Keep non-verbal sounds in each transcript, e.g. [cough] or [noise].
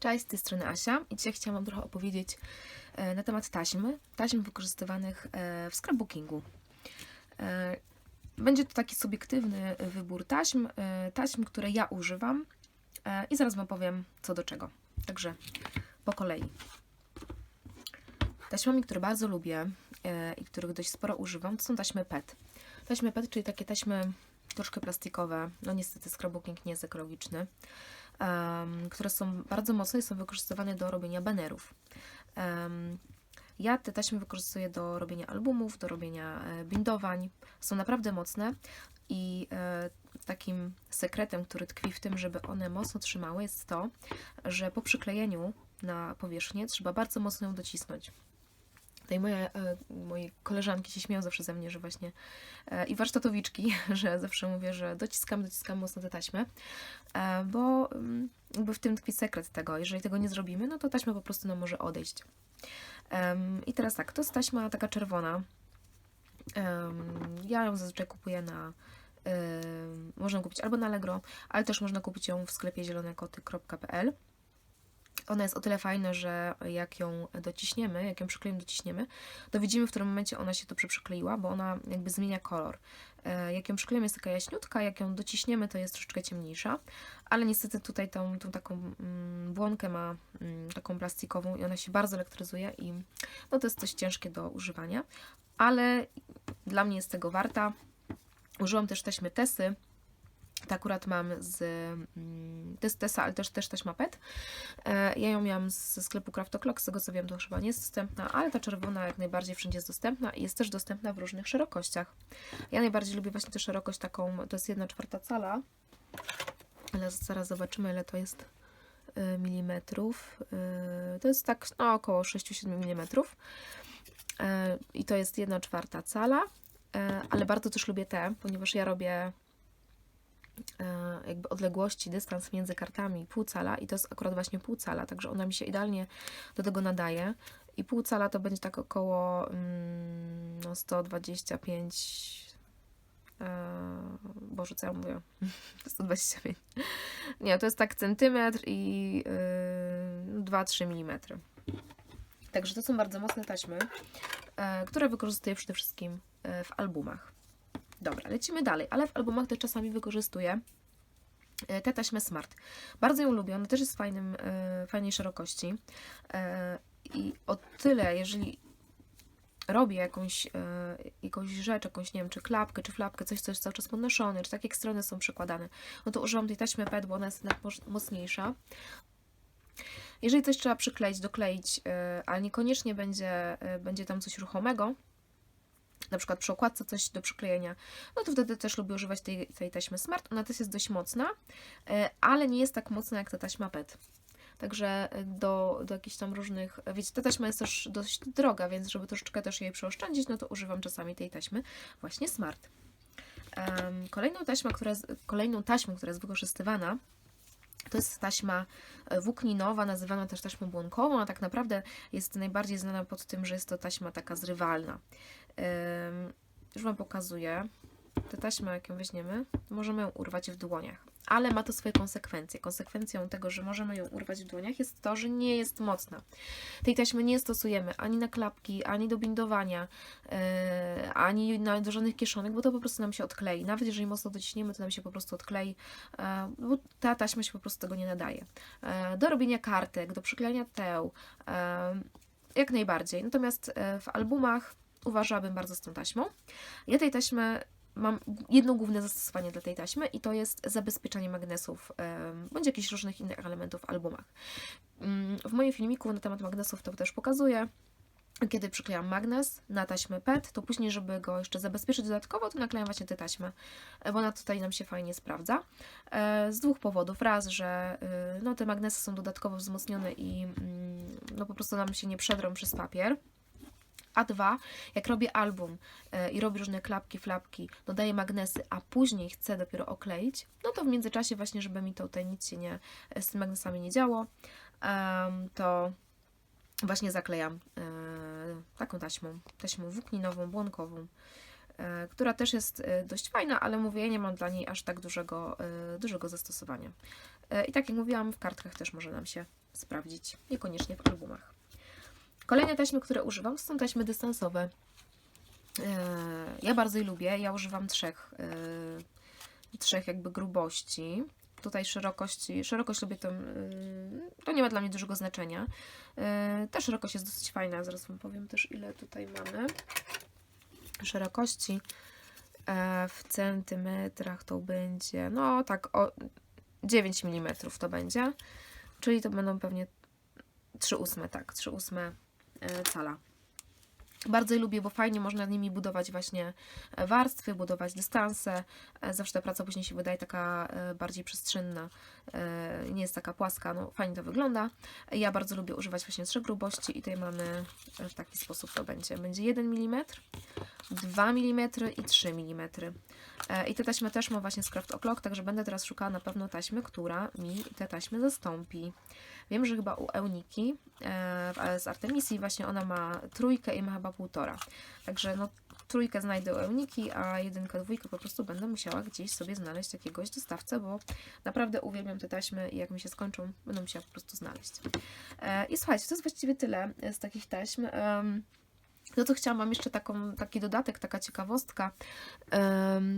Cześć, z tej strony Asia i dzisiaj chciałam Wam trochę opowiedzieć e, na temat taśmy, taśm wykorzystywanych e, w scrapbookingu. E, Będzie to taki subiektywny wybór taśm, taśm, które ja używam i zaraz Wam powiem co do czego. Także po kolei. Taśmami, które bardzo lubię i których dość sporo używam, to są taśmy PET. Taśmy PET, czyli takie taśmy troszkę plastikowe, no niestety scrapbooking nie jest ekologiczny, em, które są bardzo mocne i są wykorzystywane do robienia banerów. Em, ja te taśmy wykorzystuję do robienia albumów, do robienia e, bindowań. Są naprawdę mocne i e, takim sekretem, który tkwi w tym, żeby one mocno trzymały, jest to, że po przyklejeniu na powierzchnię trzeba bardzo mocno ją docisnąć. Tutaj moje, e, moje koleżanki się śmieją zawsze ze mnie, że właśnie e, i warsztatowiczki, [laughs] że zawsze mówię, że dociskam, dociskam mocno te taśmy, e, bo mm, jakby w tym tkwi sekret tego. Jeżeli tego nie zrobimy, no to taśma po prostu nam może odejść. I teraz tak, to jest taśma taka czerwona. Ja ją zazwyczaj kupuję na. Można kupić albo na Allegro, ale też można kupić ją w sklepie zielonekoty.pl. Ona jest o tyle fajna, że jak ją dociśniemy, jak ją przykleimy, dociśniemy, to widzimy, w którym momencie ona się tu przykleiła, bo ona jakby zmienia kolor. E, Jak ją przykleimy, jest taka jaśniutka, jak ją dociśniemy, to jest troszeczkę ciemniejsza, ale niestety tutaj tą, tą taką mm, błonkę ma mm, taką plastikową i ona się bardzo elektryzuje i no to jest coś ciężkie do używania, ale dla mnie jest tego warta. Użyłam też taśmy Tesy, to akurat mam z. mm, To jest Tesa, ale też, też taśma PET. E, Ja ją miałam ze sklepu Craft O'Clock, z tego co wiem, to chyba nie jest dostępna, ale ta czerwona jak najbardziej wszędzie jest dostępna i jest też dostępna w różnych szerokościach. Ja najbardziej lubię właśnie tę szerokość taką, to jest 1 czwarta cala, ale zaraz zobaczymy, ile to jest e, milimetrów. E, To jest tak no, około 6-7 milimetrów. E, I to jest 1 czwarta cala, ale bardzo też lubię te, ponieważ ja robię jakby odległości, dystans między kartami pół cala i to jest akurat właśnie pół cala, także ona mi się idealnie do tego nadaje i pół cala to będzie tak około mm, no 125 e, Boże, co ja mówię? [laughs] 125 nie, to jest tak centymetr i yy, 2-3 mm. Także to są bardzo mocne taśmy, e, które wykorzystuję przede wszystkim e, w albumach. Dobra, lecimy dalej, ale w albumach też czasami wykorzystuję e, tę taśmę Smart. Bardzo ją lubię, ona też jest fajnym, e, fajnej szerokości. E, I o tyle, jeżeli robię jakąś, jakąś rzecz, jakąś, nie wiem, czy klapkę, czy flapkę, coś, co jest cały czas podnoszone, czy tak jak strony są przykładane, no to używam tej taśmy PET, bo ona jest mocniejsza. Jeżeli coś trzeba przykleić, dokleić, ale niekoniecznie będzie, będzie tam coś ruchomego, na przykład przy okładce coś do przyklejenia, no to wtedy też lubię używać tej, tej taśmy Smart. Ona też jest dość mocna, e, ale nie jest tak mocna jak ta taśma PET. Także e, do, do jakichś tam różnych. Wiecie, ta taśma jest też dość droga, więc żeby troszeczkę też jej przeoszczędzić, no to używam czasami tej taśmy właśnie Smart. Em, Kolejną taśmą, która jest, kolejną taśmą, która jest wykorzystywana, to jest taśma e, włókninowa, nazywana też taśmą błonkową, a tak naprawdę jest najbardziej znana pod tym, że jest to taśma taka zrywalna. Już Wam pokazuję. Tę taśmę, jak ją weźmiemy, możemy ją urwać w dłoniach, ale ma to swoje konsekwencje. Konsekwencją tego, że możemy ją urwać w dłoniach jest to, że nie jest mocna. Tej taśmy nie stosujemy ani na klapki, ani do bindowania, yy, ani na, do żadnych kieszonek, bo to po prostu nam się odklei. Nawet jeżeli mocno dociśniemy, to nam się po prostu odklei, yy, bo ta taśma się po prostu tego nie nadaje. Yy, do robienia kartek, do przyklejania teł, yy, jak najbardziej. Natomiast yy, w albumach uważałabym bardzo z tą taśmą. Ja tej taśmy mam jedno główne zastosowanie dla tej taśmy i to jest zabezpieczanie magnesów bądź jakichś różnych innych elementów w albumach. Mm, W moim filmiku na temat magnesów to też pokazuję. Kiedy przyklejam magnes na taśmę PET, to później, żeby go jeszcze zabezpieczyć dodatkowo, to naklejam właśnie tę taśmę, e, bo ona tutaj nam się fajnie sprawdza. E, Z dwóch powodów. Raz, że y, no, te magnesy są dodatkowo wzmocnione i mm, no, po prostu nam się nie przedrą przez papier. A dwa, jak robię album e, i robię różne klapki, flapki, dodaję magnesy, a później chcę dopiero okleić, no to w międzyczasie właśnie, żeby mi to tutaj nic się nie, z tymi magnesami nie działo, to właśnie zaklejam e, taką taśmą, taśmą włókninową, błonkową. e, która też jest e, dość fajna, ale mówię, ja nie mam dla niej aż tak dużego, e, dużego zastosowania. E, I tak jak mówiłam, w kartkach też może nam się sprawdzić, niekoniecznie w albumach. Kolejne taśmy, które używam, są taśmy dystansowe. E, Ja bardzo je lubię. Ja używam trzech, e, trzech jakby grubości. Tutaj szerokości, szerokość lubię to, to nie ma dla mnie dużego znaczenia. E, Ta szerokość jest dosyć fajna, zaraz Wam powiem też ile tutaj mamy szerokości. E, W centymetrach to będzie, no tak o 9 mm to będzie, czyli to będą pewnie 3 ósme, tak, 3 ósme e, cala. Bardzo je lubię, bo fajnie można nimi budować właśnie e, warstwy, budować dystanse. E, Zawsze ta praca później się wydaje taka e, bardziej przestrzenna, nie jest taka płaska, no fajnie to wygląda. Ja bardzo lubię używać właśnie trzech grubości i tutaj mamy w taki sposób to będzie. Będzie 1 mm, 2 mm i 3 mm. I tę taśmę też mam właśnie z Craft O'Clock, także będę teraz szukała na pewno taśmy, która mi te taśmy zastąpi. Wiem, że chyba u Euniki z Artemisji właśnie ona ma trójkę i ma chyba półtora. Także no trójkę znajdę u Euniki, a jedynkę, dwójkę po prostu będę musiała gdzieś sobie znaleźć jakiegoś dostawcę, bo naprawdę uwielbiam te taśmy i jak mi się skończą, będę musiała po prostu znaleźć. E, I słuchajcie, to jest właściwie tyle e, z takich taśm. No to chciałam Wam jeszcze taką, taki dodatek, taka ciekawostka,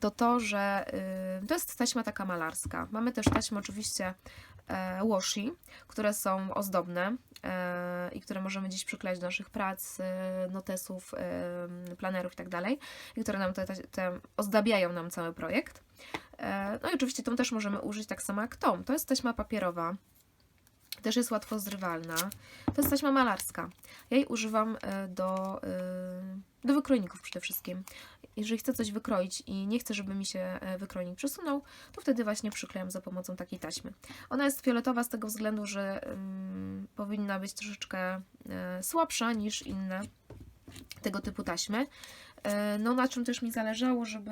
to to, że to jest taśma taka malarska. Mamy też taśmy oczywiście e, washi, które są ozdobne e, i które możemy gdzieś przyklejać do naszych prac, e, notesów, e, planerów i tak dalej, i które nam te, te, ozdabiają nam cały projekt. E, no i oczywiście tą też możemy użyć tak samo jak tą. To jest taśma papierowa, też jest łatwo zrywalna. To jest taśma malarska. Ja jej używam e, do, e, do wykrojników przede wszystkim. Jeżeli chcę coś wykroić i nie chcę, żeby mi się e, wykrojnik przesunął, to wtedy właśnie przyklejam za pomocą takiej taśmy. Ona jest fioletowa z tego względu, że ym, powinna być troszeczkę słabsza niż inne tego typu taśmy. No na czym też mi zależało, żeby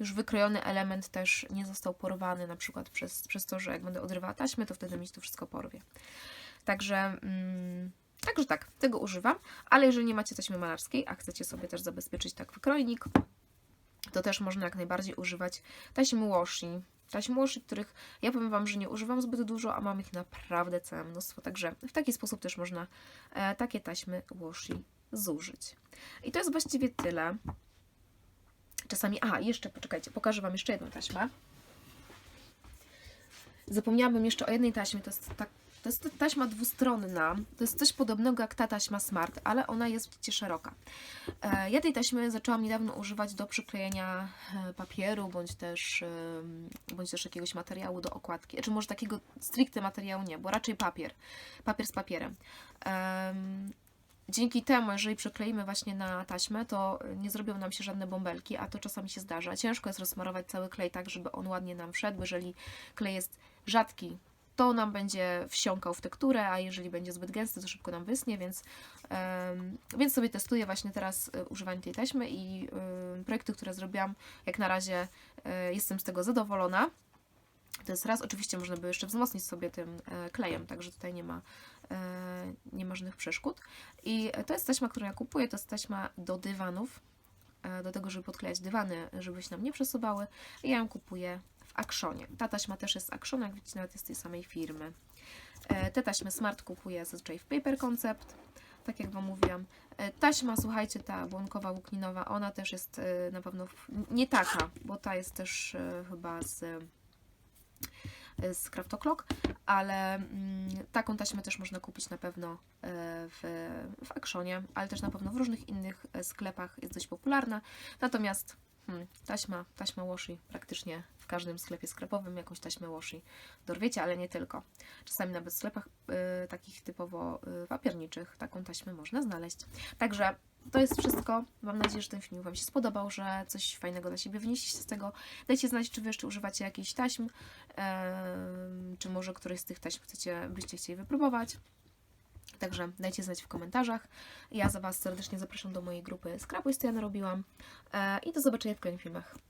już wykrojony element też nie został porwany na przykład przez, przez to, że jak będę odrywała taśmę, to wtedy mi się to wszystko porwie. Także, mm, także tak, tego używam, ale jeżeli nie macie taśmy malarskiej, a chcecie sobie też zabezpieczyć tak wykrojnik, to też można jak najbardziej używać taśmy washi. Taśmy washi, których ja powiem Wam, że nie używam zbyt dużo, a mam ich naprawdę całe mnóstwo. Także w taki sposób też można e, takie taśmy washi zużyć. I to jest właściwie tyle. Czasami, aha, jeszcze poczekajcie, pokażę Wam jeszcze jedną taśmę. Zapomniałabym jeszcze o jednej taśmie, to jest, tak, to jest taśma dwustronna. To jest coś podobnego jak ta taśma Smart, ale ona jest widzicie szeroka. E, Ja tej taśmy zaczęłam niedawno używać do przyklejenia e, papieru, bądź też, bądź też jakiegoś materiału do okładki. Czy może takiego stricte materiału nie, bo raczej papier. Papier z papierem. Dzięki temu, jeżeli przykleimy właśnie na taśmę, to nie zrobią nam się żadne bąbelki, a to czasami się zdarza. Ciężko jest rozsmarować cały klej tak, żeby on ładnie nam wszedł. Jeżeli klej jest rzadki, to nam będzie wsiąkał w tekturę, a jeżeli będzie zbyt gęsty, to szybko nam wysnie, więc, więc sobie testuję właśnie teraz e, używanie tej taśmy i em, projekty, które zrobiłam, jak na razie e, jestem z tego zadowolona. To jest raz, oczywiście można by jeszcze wzmocnić sobie tym e, klejem, także tutaj nie ma, e, nie ma żadnych przeszkód. I to jest taśma, którą ja kupuję, to jest taśma do dywanów, e, do tego, żeby podklejać dywany, żeby się nam nie przesuwały. Ja ją kupuję w Actionie. Ta taśma też jest Action, jak widzicie, nawet jest tej samej firmy. E, Te taśmy Smart kupuję zazwyczaj w Paper Concept, tak jak Wam mówiłam. Taśma, słuchajcie, ta błonkowa, łukninowa, ona też jest na pewno nie taka, bo ta jest też chyba z z Craft O'Clock, ale mm, taką taśmę też można kupić na pewno e, w, w Actionie, ale też na pewno w różnych innych e, sklepach jest dość popularna. Natomiast hmm, taśma, taśma washi praktycznie każdym sklepie sklepowym jakąś taśmę washi dorwiecie, ale nie tylko. Czasami nawet w sklepach e, takich typowo e, papierniczych taką taśmę można znaleźć. Także to jest wszystko. Mam nadzieję, że ten film Wam się spodobał, że coś fajnego dla siebie wynieśliście z tego. Dajcie znać, czy Wy jeszcze używacie jakichś taśm, em, czy może któryś z tych taśm chcecie, byście chcieli wypróbować. Także dajcie znać w komentarzach. Ja za Was serdecznie zapraszam do mojej grupy Scrapuj, co ja narobiłam. E, I do zobaczenia w kolejnych filmach.